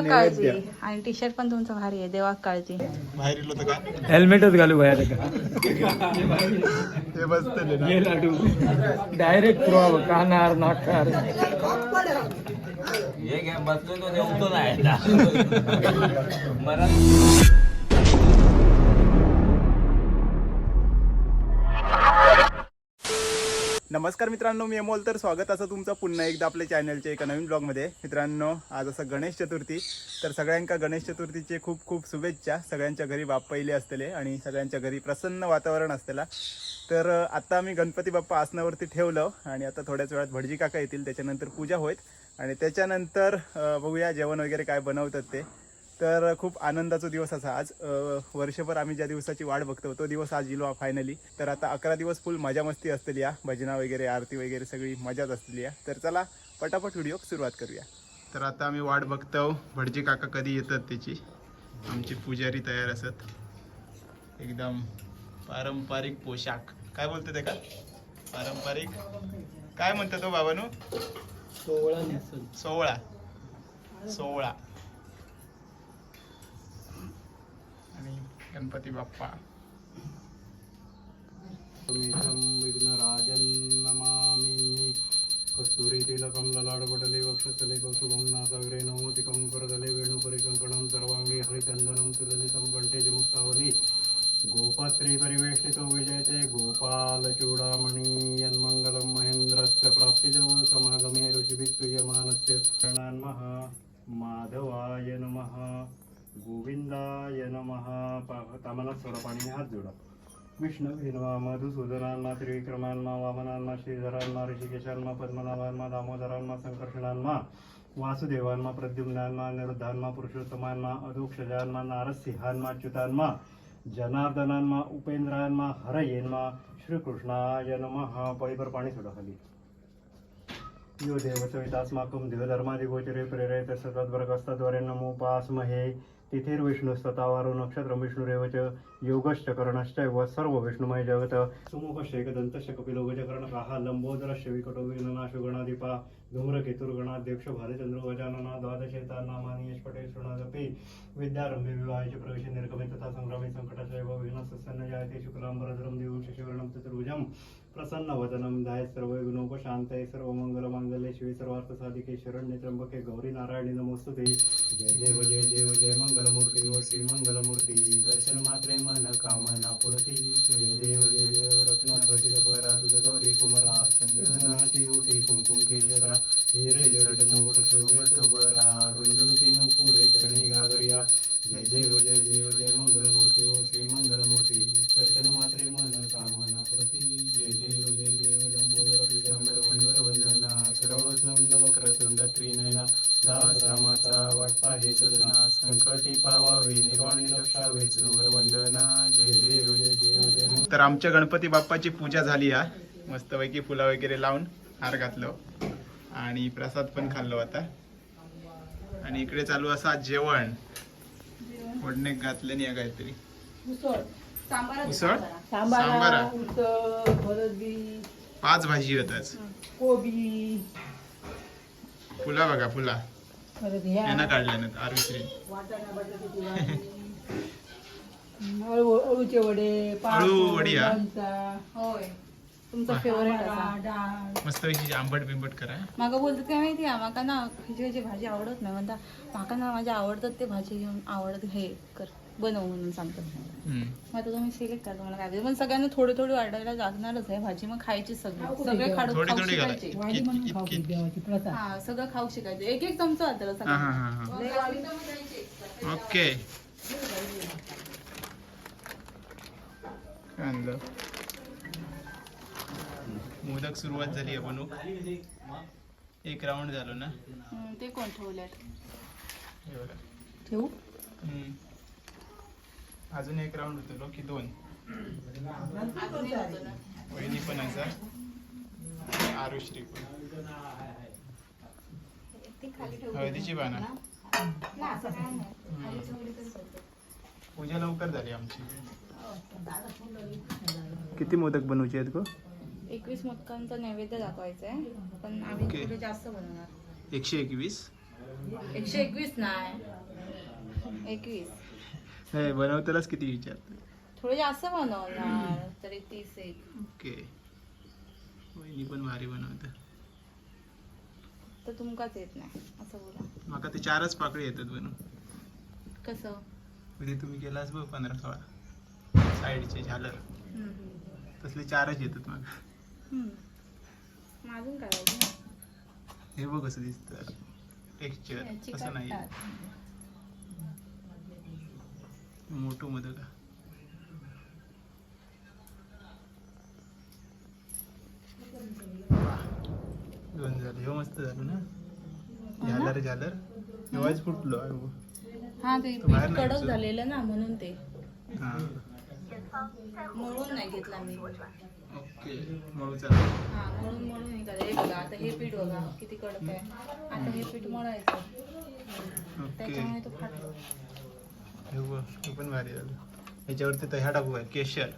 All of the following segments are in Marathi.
देवा काळजी. आणि टी शर्ट पण तुमचं भारी आहे देवा काळजी. बाहेर इलो तर का हेल्मेटच घालू ते बसतले हे लाडू. डायरेक्ट प्रॉब कानार नाकार. हे घ्या बसलो तो नाही नमस्कार मित्रांनो मी अमोल. तर स्वागत असं तुमचं पुन्हा एकदा आपल्या चॅनलच्या एका नवीन ब्लॉगमध्ये. मित्रांनो आज असं गणेश चतुर्थी. तर सगळ्यांका गणेश चतुर्थीचे खूप खूप शुभेच्छा. सगळ्यांच्या घरी बाप पहिले असलेले आणि सगळ्यांच्या घरी प्रसन्न वातावरण असतेला. तर आता मी गणपती बाप्पा आसनावरती ठेवलं आणि आता थोड्याच वेळात भटजी काका येतील. त्याच्यानंतर पूजा होईल. आणि त्याच्यानंतर बघूया जेवण वगैरे काय बनवतात ते. तर खूप आनंदाचा दिवस असा आज. वर्षभर आम्ही ज्या दिवसाची वाट बघतो तो दिवस आज इलो फायनली तर आता अकरा दिवस फुल मजा मस्ती असतेली या. भजना वगैरे आरती वगैरे सगळी मजाच असलेली आहे तर चला पटापट व्हिडिओ सुरुवात करूया. तर आता आम्ही वाट बघतो भटजी काका कधी येतात त्याची? आमची पुजारी तयार असत. एकदम पारंपरिक पोशाख. काय बोलते ते का? पारंपरिक. काय म्हणतात तो बाबानू? सोहळा सोहळा. आणि गणपती बाप्पा विष्णुभिन्वा मधुसूदनान्मा त्रिविक्रमान्मा वामनान्मा श्रीधरान्मा ऋषिकेशान्मा पद्मनाभान्मा दामोदरान्मा संकर्षणान्मा वासुदेवान्मा प्रद्युम्नान्मा निरुद्धान्मा पुरुषोत्तमान्मा अधोक्षजान्मा नारसिंहान्मा च्युतान्मा जनार्दनान्मा उपेंद्रान्मा हरयेन्मा श्रीकृष्णाय नमः. पळीभर पाणी सोडा खाली. यो देवचवितास्माकं देवधर्मादिगोचरे प्रेरयत सतद्वर्गस्तद्वरे नमोपास्महे तिथिर्विष्णुस्ततावारो नक्षत्रं विष्णुरेव च योगश्च करणश्चैव सर्व विष्णुमय जगत. सुमुखश्च एकदन्तश्च कपिलो गजकर्णकाः लम्बोदरश्च विकटो विघ्ननाशो गणाधिपा धूम्रकेतुर्गणाध्यक्ष भालचंद्र गजानना द्वादशेतान्नामानि यष्पटे शृणादपि विद्यारम्भे विवाहे च प्रवेशे निर्गमे तथा सङ्ग्रामे सङ्कटश्चैव विघ्नस्तस्य जायते शुक्लाम्बरधरं देवं शशिवर्णं चतुर्भुजं प्रसन्नवदनं हो, ध्याय सर्वविघ्नोपशान्तये सर्वमङ्गलमाङ्गल्ये शिवे सर्वार्थसाधिके शरण्य त्र्यंबके गौरी नारायणी नमोस्तुते. जय देव जय हो, देव हो, जय मंगलमूर्ती व श्री मंगलमूर्ती. दर्शन मात्रे मन कामना पुरती. जय देव जय देव रत्नध्वजित परा तुझ गौरी कुमरा चंद्रनाची ओटी कुंकुम केशरा. हिरे जड मोठ शोभे बरा रुंदुती पुरे चणी गागरिया जय देव तर आमच्या गणपती बाप्पाची पूजा झाली या मस्तपैकी फुला वगैरे लावून हार घातलो. आणि प्रसाद पण खाल्लो आता. आणि इकडे चालू असा जेवण. फोडणे घातले नाही काहीतरी. उसळ. सांबारा पाच भाजी होताच. कोबी. फुला बघा फुला. यांना काढल्यानं आरुश्री वाटाणा बटाट्याची भाजी अळू अळूचे वडे अळू वडी, हा? होय. तुमचा फेवरेट आंबाडा, डाळ. मस्तपैकी आंबट बिंबट करा माका बोलतात काय माहिती आहे माका ना खयची खयची भाजी आवडत नाही. म्हणता माका ना माझ्या आवडतात ते भाजी घेऊन आवडत हे कर बनव म्हणून सांगतात. हम्म. मग आता तुम्ही सिलेक्ट करा तुम्हाला काय पाहिजे. पण सगळ्यांना थोडी थोडी वाढायला लागणारच आहे. भाजी मग खायची सगळी. सगळे खाऊ थोडी खाऊ थोडी घाला. शिकायचे. वाडी म्हणून इत- खाऊ इतकी देवाची प्रसाद हा सगळं खाऊ शिकायचे. एक एक चमचा आता हा हा हा हा. जायचे. ओके आणलं मोदक सुरुवात झाली आहे बनू एक राऊंड झालो ना? ते कोण ठेवल्यात हे. ठेवू. अजून एक राऊंड होतो की दोन. वहिनी पण असा. आरुश्री पण. हळदीची पानं ना असं काय नाही खाली ठेवली तरी चालते. पूजा लवकर झाली आमची. किती मोदक बनवचे आहेत गो? एकवीस मोदकांचा नैवेद्य दाखवायचा आहे पण आम्ही. थोडे जास्त बनवणार. एकशे एकवीस? एकशे एकवीस नाही. एकवीस. हे बनवतानाच किती विचारते? थोडे जास्त बनवणार तरी तीस एक. ओके. वहिनी पण भारी बनवतं तर तुमकाच येत नाही असं बोला. माका ते चारच पाकळी येतात बनवून. कसं? म्हणजे तुम्ही केलास बघ पंधरा सोळा. साईडचे झालर. तसले चारच येतात मग. अजून करायचं हे बघ कसं दिसतं. टेक्स्चर असं नाही. मोठं मध्ये का? दोन झाले. हो मस्त झालं ना. झालर झालर. तेव्हाच फुटलो. हा बाहेर कडक. झालेलं ना म्हणून ते. हा. मळून नाही घेतला मी. ओके. हा हे हे बघा आता हे पीठ बघा किती कडक आहे. आता हे पीठ मळायचं. ओके. त्याच्यामुळे तो फाटतो हे बघ हे पण भारी झालं. ह्या टाकू काय? केशर.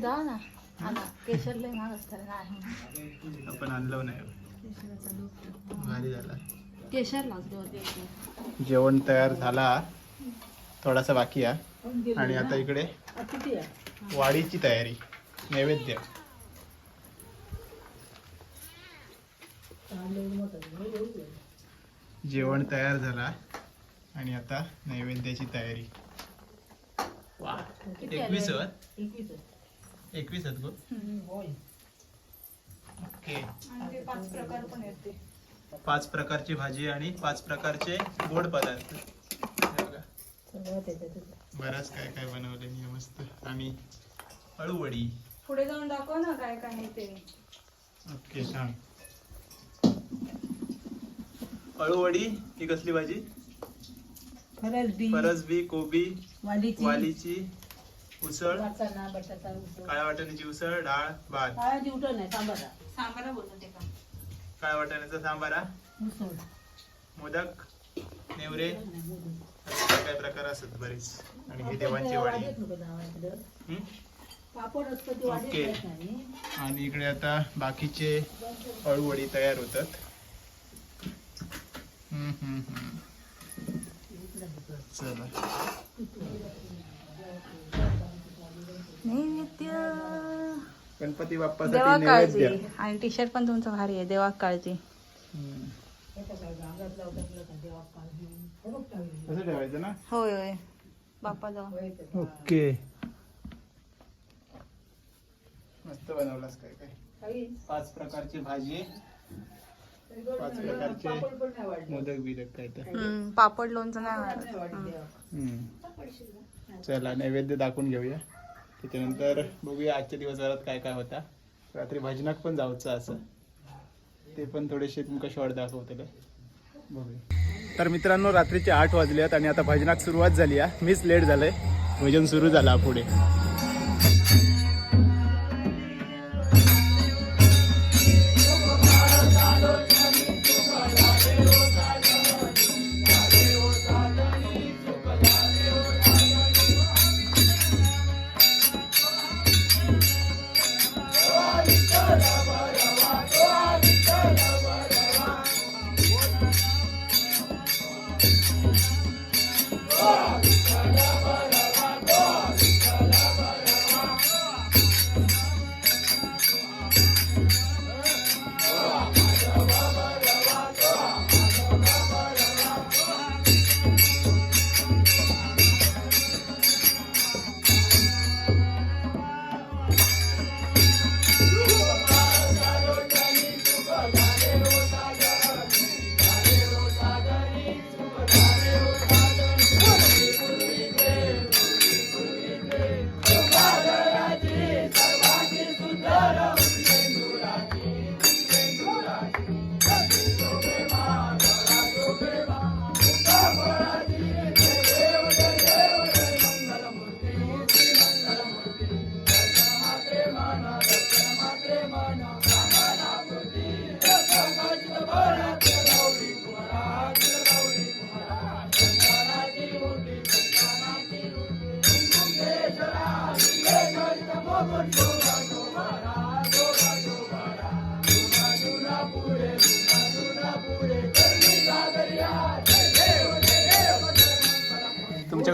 जा ना. केशर लय महाग असतात नाही. आपण आणलं नाही. भारी झाला. केशर लागतो. वरती जेवण तयार झाला. थोडासा बाकी आहे. आणि आता इकडे वाडीची तयारी नैवेद्य. जेवण तयार झाला आणि आता नैवेद्याची तयारी. वा एकवीस एकवीस आहेत. गो? ओके. आणि ते पाच प्रकार पण येते पाच प्रकारची भाजी आणि पाच प्रकारचे गोड पदार्थ हे बघा सगळं त्याच्यात बरंच काय काय बनवले मी मस्त. आणि अळूवडी पुढे जाऊन दाखव ना काय काय आहे ते. ओके सांग. अळूवडी ही कसली भाजी? फरसबी फरसबी कोबी वालीची. वालीची उसळ. वाटाणा बटाटा उसळ काळ्या वाटाण्याची उसळ डाळ भात? उठण नाही सांबारा. सांबारा बोलतो ते का काळ्या वाटाण्याचा सांबारा उसळ. मोदक नेवरे. नाही, मोदक. काय काय प्रकार असतात बरेच. आणि ही देवांची वाडी. असतं ओके. आणि इकडे आता बाकीचे अळूवडी तयार होतात. हम्म, हम्म, हम्म. चला. गणपती बाप्पासाठी देवा काळजी आणि टी शर्ट पण तुमचं भारी आहे देवा काळजी हे. कसं ठेवायचं ना होय होय बाप्पा जाऊ. ओके मस्त बनवलास काय काय काही पाच प्रकारची भाजी पाच. प्रकारचे. मोदक बिदक काय तर पापड लोणचं नाही. चला नैवेद्य दाखवून घेऊया त्याच्यानंतर बघूया आजच्या दिवसभरात काय काय होता रात्री भजनाक पण जाऊचं असं ते पण थोडेसे तुमका शॉर्ट दाखवतले तर मित्रांनो रात्रीचे आठ वाजले आहेत आणि आता भजनाक सुरुवात झाली आहे. मीच लेट झालंय. भजन सुरू झाला पुढे.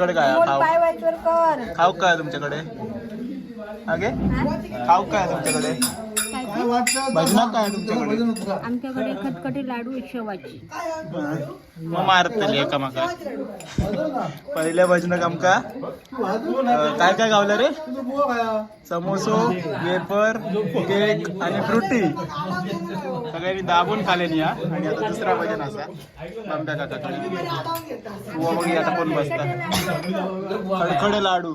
तुमच्याकडे काय? आहे? खाऊ. खाऊ काय आहे तुमच्याकडे अगे खाऊ काय आहे तुमच्याकडे? भजना काय आहे तुमच्याकडे. आमच्याकडे खतखटे लाडू शेवाची. मग मारतली एका माका पहिल्या भजनक आमका अं, काय काय गावलं रे? समोसो वेपर केक आणि फ्रुटी. सगळ्यांनी दाबून खाल्लेली हा. आणि आता दुसरा भजन असा. बांब्या काकाकडे. बुवा बघी आता कोण बसता खडखडे लाडू.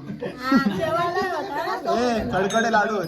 खडखडे लाडू.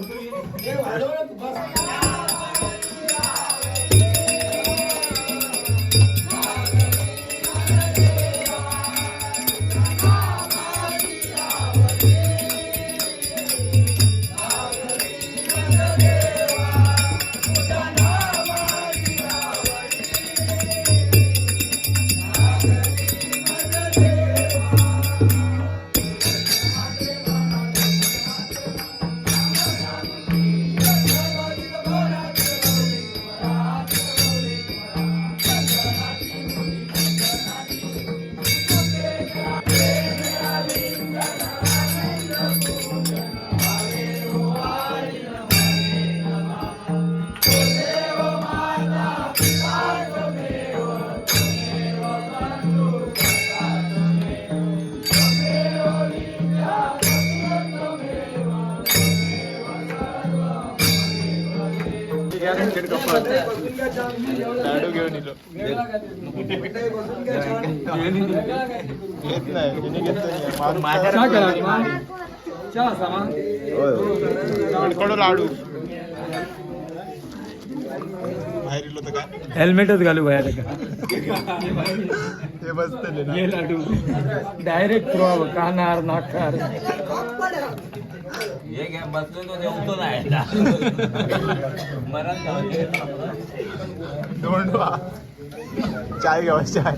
लाडू घेऊन येलो घेत नाही घेतलं नाही. लाडू बाहेर इलो. तर काय हेल्मेटच घालू त्याका हे बसतले ना. हे लाडू. डायरेक्ट प्रॉब कानार नाकार. हे घ्या बसलो तो जेवतो नाही. मरण जाऊ दोन वा. चाय घ्यावा चाय.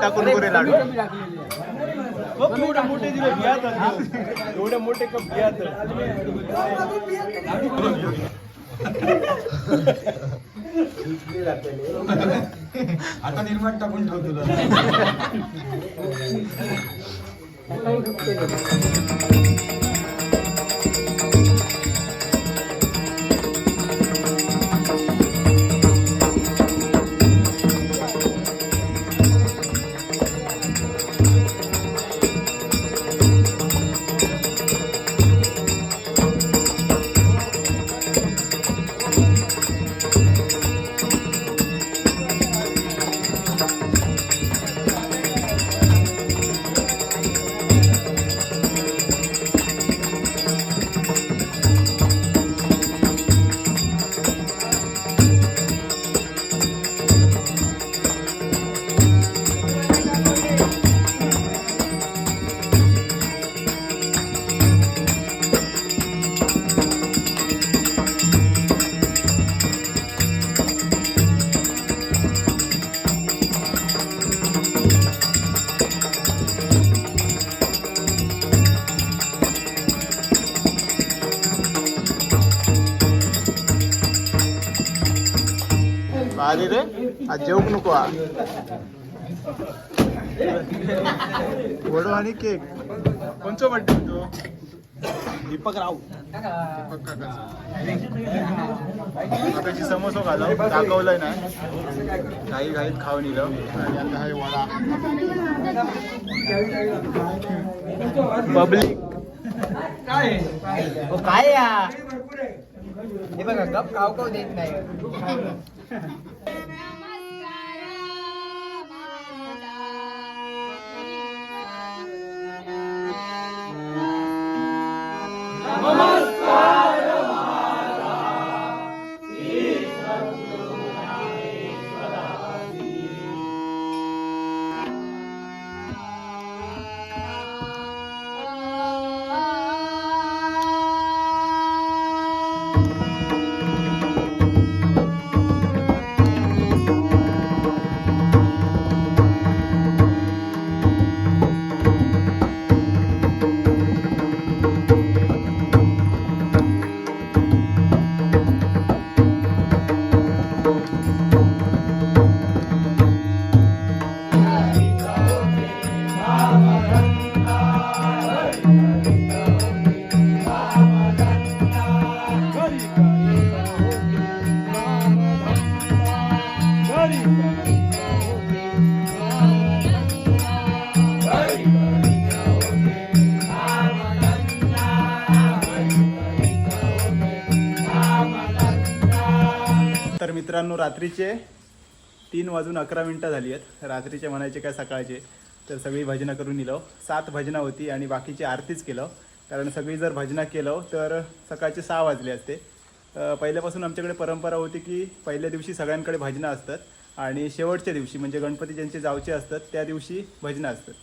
टाकून पुरे लाडू. एवढे मोठे दिले एवढे मोठे कप घ्या आता निर्माण टाकून ठेवतो भारी आज जेवूक नको वडो आणि केक. कोणचं बड्डे तो? दीपक राव. दीपक काकाची समोसा घालव दाखवलंय ना. काही घाईत खाऊन इलं आणि आता आहे वडा. पब्लिक. काय या? हे बघा गप काव काव देत नाही. तर मित्रांनो रात्रीचे तीन वाजून अकरा मिनटं झाली आहेत. रात्रीचे म्हणायचे काय सकाळचे? तर सगळी भजनं करून निलो सात भजनं होती आणि बाकीची आरतीच केलं. कारण सगळी जर भजनं केलं तर सकाळचे सहा वाजले असते. पहिल्यापासून आमच्याकडे परंपरा होती की पहिल्या दिवशी सगळ्यांकडे भजनं असतात आणि शेवटच्या दिवशी म्हणजे गणपती ज्यांचे जावचे असतात त्या दिवशी भजनं असतात.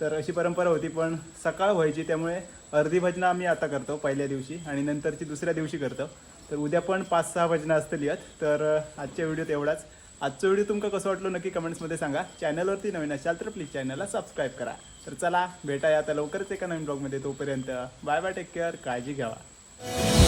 तर अशी परंपरा होती पण सकाळ व्हायची त्यामुळे अर्धी भजनं आम्ही आता करतो पहिल्या दिवशी आणि नंतरची दुसऱ्या दिवशी करतो. तर उद्या पण पाच सहा भजनं असतील आहेत तर आजच्या व्हिडिओत एवढाच. आजचा व्हिडिओ तुमका कसं वाटलं नक्की कमेंट्समध्ये सांगा. चॅनलवरती नवीन असाल तर प्लीज चॅनलला सबस्क्राईब करा. तर चला भेटाया आता लवकरच एका नवीन ब्लॉगमध्ये. तोपर्यंत बाय बाय टेक केअर काळजी घ्यावा.